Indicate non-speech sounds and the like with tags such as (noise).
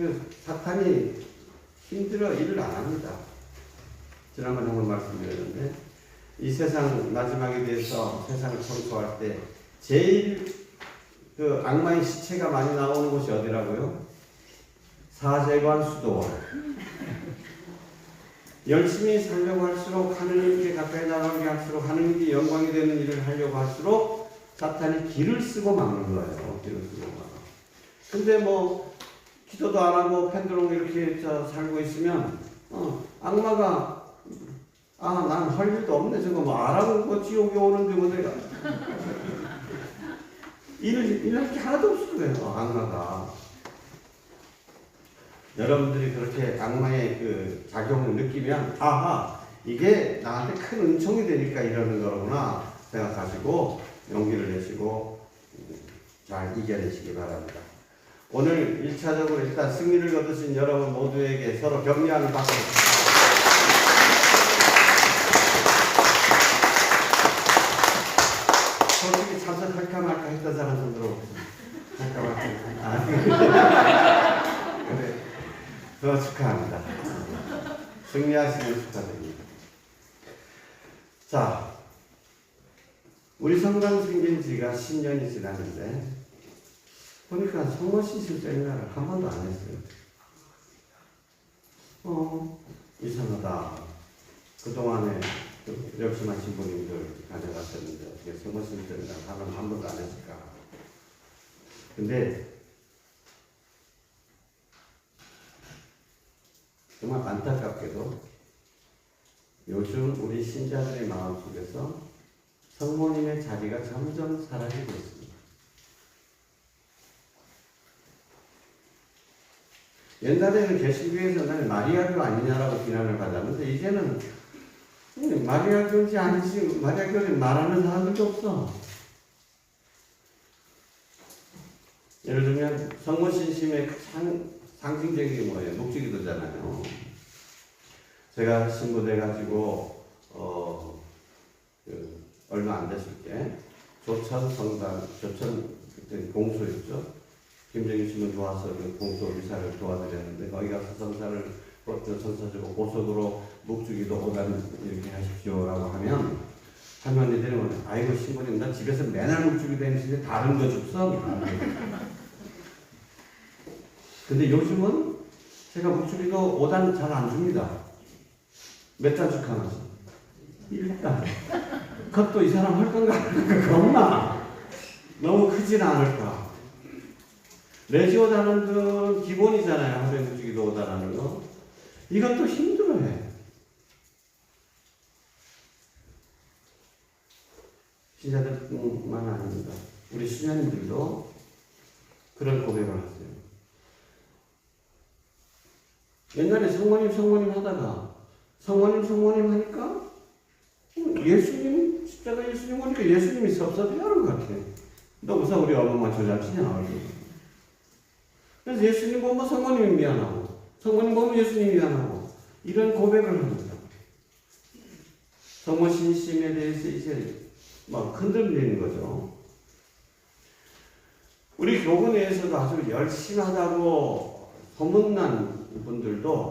그 사탄이 힘들어 일을 안 합니다. 지난번에 한번 말씀드렸는데 이 세상 마지막에 대해서 세상을 청소할 때 제일 그 악마의 시체가 많이 나오는 곳이 어디라고요? 사제관 수도원. (laughs) 열심히 살려고 할수록 하느님께 가까이 나가게 할수록 하느님께 영광이 되는 일을 하려고 할수록 사탄이 길을 쓰고 막는 거예요. 길을 쓰고 막아. 근데 뭐 기도도 안 하고 펜드롱 이렇게 저 살고 있으면 어, 악마가 아, 난 할 일도 없네. 저거 뭐 알아보고 뭐 지옥에 오는데 뭐 내가 (laughs) 일을 일할 게 하나도 없을 거예요. 악마가. 여러분들이 그렇게 악마의 그 작용을 느끼면 아하 이게 나한테 큰 은총이 되니까 이러는 거구나 생각하시고 용기를 내시고 잘 이겨내시기 바랍니다. 오늘 1차적으로 일단 승리를 거두신 여러분 모두에게 서로 격려하는 박수. 솔직히 참석할까 말까 했던 사람 손 들어보세요. 할까 말까. 아, 그래. 더 축하합니다. 승리하시면 축하드립니다. 자, 우리 성당 생긴 지가 10년이 지났는데, 보니까 성모신실 세미나를 한 번도 안 했어요. 어, 이상하다. 그동안에 그 역시만 신부님들 다녀갔었는데, 어떻게 성모신실 세미나 하면 한 번도 안 했을까. 근데, 정말 안타깝게도 요즘 우리 신자들의 마음속에서 성모님의 자리가 점점 사라지고 있습니다. 옛날에는 개신교에서는 마리아교 아니냐라고 비난을 받았는데 이제는 음, 마리아교인지 아닌지 마리아교를 말하는 사람들도 없어. 예를 들면 성모 신심의 상, 상징적인 게 뭐예요? 묵주기도잖아요. 제가 신부 돼 가지고 어, 그 얼마 안 됐을 때 조천 성당 조천 공소였죠. 김정일 씨는 좋아서 그 공소 미사를 도와드렸는데 거기 가서 성사를 전사적으로 고속으로 묵주기도 오단 이렇게 하십시오라고 하면 할머니들이 뭐 아이고 신부님 나 집에서 맨날 묵주기도 했는데 다른 거 줍서 근데 요즘은 제가 묵주기도 5단 잘 안 줍니다. 몇단 축하하지? 1단. 그것도 이 사람 할 건가? (laughs) 겁나. 너무 크진 않을까? 레지오다는 그 기본이잖아요. 하루에 묵주기도 5단하는 거. 이것도 힘들어해. 신자들뿐만 아닙니다. 우리 신자님들도 그런 고백을 하세요. 옛날에 성모님 성모님 하다가 성모님 성모님 하니까 예수님 십자가 예수님 오니까 예수님이 섭섭해하는 것 같아. 너 무슨 우리 엄마 저잡치냐. 그래서 예수님 보면 성모님이 미안하고 성모님 보면 예수님이 미안하고 이런 고백을 합니다. 성모 신심에 대해서 이제 막 흔들리는 거죠. 우리 교구 내에서도 아주 열심히 하다고 소문난 분들도